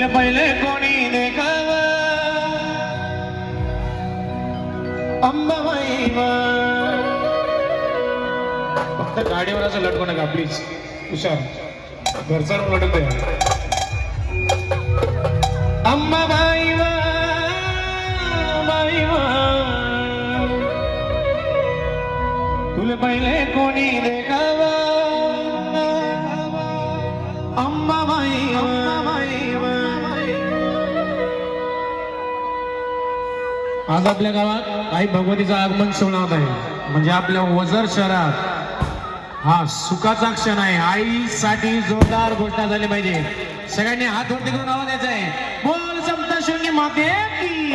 फुल पहिले कोणी देखावा? अंबाबाई फक्त गाडीवर असं लटकू नका प्लीज हुशार. घरचा रोग लटकतोय अंबाबाई बाई तुले पहिले कोणी देखावा? अंबाबाई आज आपल्या गावात आई भगवतीचं आगमन सोहळा आहे. म्हणजे आपल्या वजर शहरात हा सुखाचा क्षण आहे. आईसाठी जोरदार घोषणा झाली पाहिजे. सगळ्यांनी हात वरती करून आवाज द्यायचा आहे. बोल समता शून्य माते की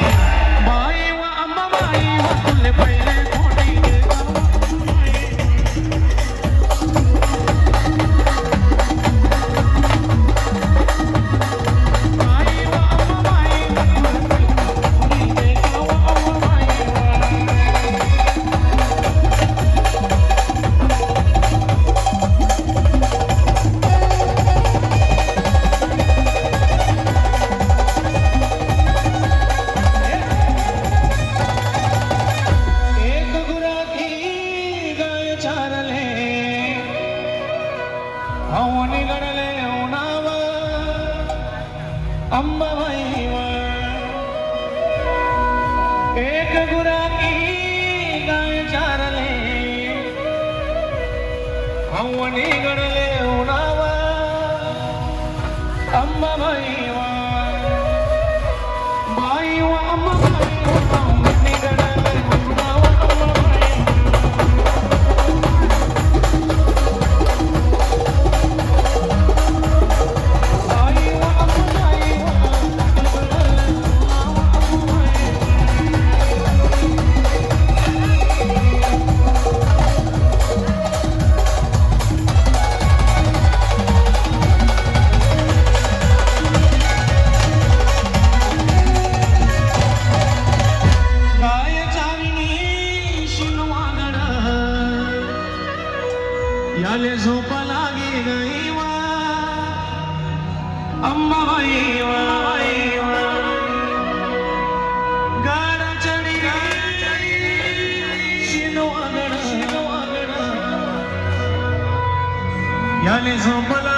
अंबाबाई एक गुराखी गाय चारले. हवनी गडले उन्हाव अंबाबाई ભલે ઝોપા લાગી ગઈ અમ્મા ગાડા ચડી ગઈ શીનો આગળ શીનો આગળ યાને ઝોપા